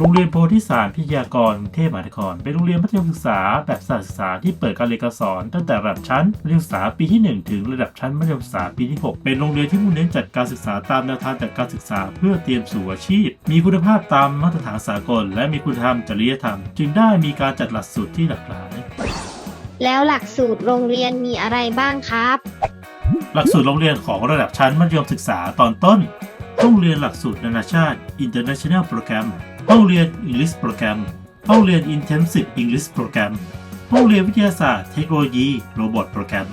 โรงเรียนโพธิสารพิทยากรกรุงเทพมหานคร เป็นโรงเรียนมัธยมศึกษาแบบสถานศึกษาที่เปิดการเรียนการสอน ตั้งแต่ระดับชั้นมัธยมศึกษาปีที่ 1 ถึงระดับชั้นมัธยมศึกษาปีที่ 6 เป็นโรงเรียนที่มุ่งเน้นจัดการศึกษาตามแนวทางจัดการศึกษาเพื่อเตรียมสู่อาชีพ มีคุณภาพตามมาตรฐานสากล และมีคุณธรรมจริยธรรม จึงได้มีการจัดหลักสูตรที่หลากหลาย แล้วหลักสูตรโรงเรียนมีอะไรบ้างครับ หลักสูตรโรงเรียนของระดับชั้นมัธยมศึกษาตอนต้นห้องเรียนหลักสูตรนานาชาติ International Program ห้องเรียน English Program ห้องเรียน Intensive English Program ห้องเรียนวิทยาศาสตร์เทคโนโลยี Robot Program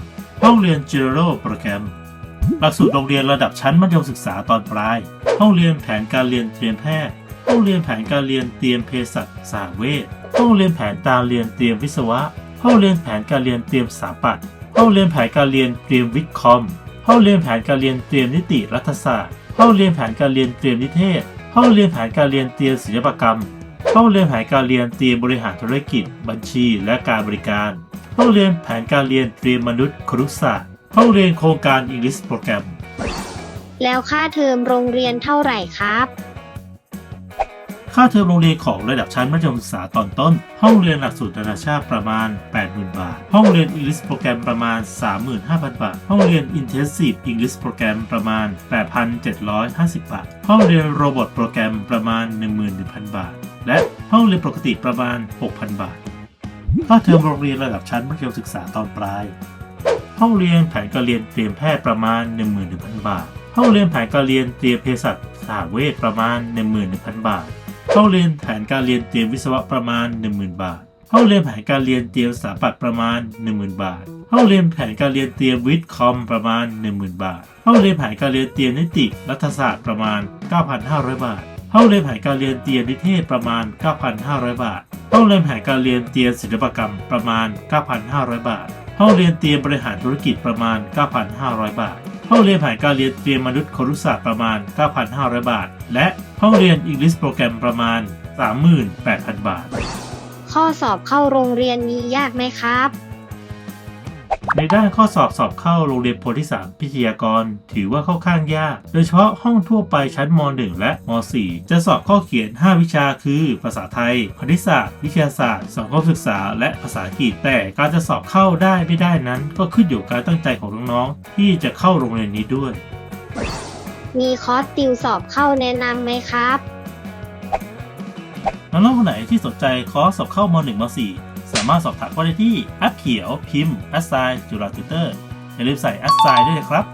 ห้องเรียน General Program หลักสูตรโรงเรียนระดับชั้นมัธยมศึกษาตอนปลายห้องเรียนแผนการเรียนเตรียมแพทย์ห้องเรียนแผนการเรียนเตรียมเภสัชสาเวชห้องเรียนแผนการเรียนเตรียมวิศวะห้องเรียนแผนการเรียนเตรียมสถาปัตย์ห้องเรียนแผนการเรียนเตรียมวิทย์คอมห้องเรียนแผนการเรียนเตรียมนิติรัฐศาสตร์ห้องเรียนแผนการเรียนเตรียมนิเทศ ห้องเรียนแผนการเรียนเตรียมศิลปกรรม ห้องเรียนแผนการเรียนเตรียมบริหารธุรกิจ บัญชีและการบริการ ห้องเรียนแผนการเรียนเตรียมมนุษย์ครุศาสตร์ ห้องเรียนโครงการอังกฤษโปรแกรม แล้วค่าเทอมโรงเรียนเท่าไหร่ครับ ค่าเทอมโรงเรียนของระดับชั้นมัธยมศึกษาตอนต้น ห้องเรียนหลักสูตรนานาชาติประมาณ 80,000 บาท ห้องเรียน English Program ประมาณ 35,000 บาท ห้องเรียน Intensive English Program ประมาณ 8,750 บาท ห้องเรียน Robot Program ประมาณ 11,000 บาท และห้องเรียนปกติประมาณ 6,000 บาท ค่าเทอมโรงเรียนระดับชั้นมัธยมศึกษาตอนปลาย ห้องเรียนแผนการเรียนเตรียมแพทย์ประมาณ 11,000 บาท ห้องเรียนแผนการเรียนเตรียมเภสัชสาเวชประมาณ 11,000 บาท ห้องเรียนแผนการเรียนเตรียมวิศวะประมาณ 10,000 บาทห้องเรียนแผนการเรียนเตรียมสถาปัตย์ประมาณ 10,000 บาทห้องเรียนแผนการเรียนเตรียมวิทย์คอมประมาณ 10,000 บาทห้องเรียนแผนการเรียนเตรียมนิติรัฐศาสตร์ประมาณ 9,500 บาทห้องเรียนแผนการเรียนเตรียมนิเทศประมาณ 9,500 บาทห้องเรียนแผนการเรียนเตรียมศิลปกรรมประมาณ 9,500 บาทห้องเรียนเตรียมบริหารธุรกิจประมาณ 9,500 บาท ห้องเรียนผ่านการเรียนเตรียมมนุษย์ครุศาสตร์ประมาณ 9,500 บาท และห้องเรียนอังกฤษโปรแกรมประมาณ 38,000 บาท ข้อสอบเข้าโรงเรียนมียากไหมครับ ในด้านข้อสอบสอบเข้าโรงเรียนโพธิสารพิทยากร ถือว่าค่อนข้างยาก โดยเฉพาะห้องทั่วไปชั้นม .1 และม .4 จะสอบข้อเขียน 5 วิชาคือ ภาษาไทย คณิตศาสตร์ วิทยาศาสตร์ สังคมศึกษา และภาษาอังกฤษ แต่การจะสอบเข้าได้ไม่ได้นั้น ก็ขึ้นอยู่กับการตั้งใจของน้องๆที่จะเข้าโรงเรียนนี้ด้วย มีคอร์สติวสอบเข้าแนะนำไหมครับน้องๆคนไหนที่สนใจคอร์สสอบเข้าม .1 ม .4 สามารถสอบถามข้อได้ที่แอปเขียวพิมพ์แอสไซจุฬาติเตอร์อย่าลืมใส่แอสไซด้วยนะครับ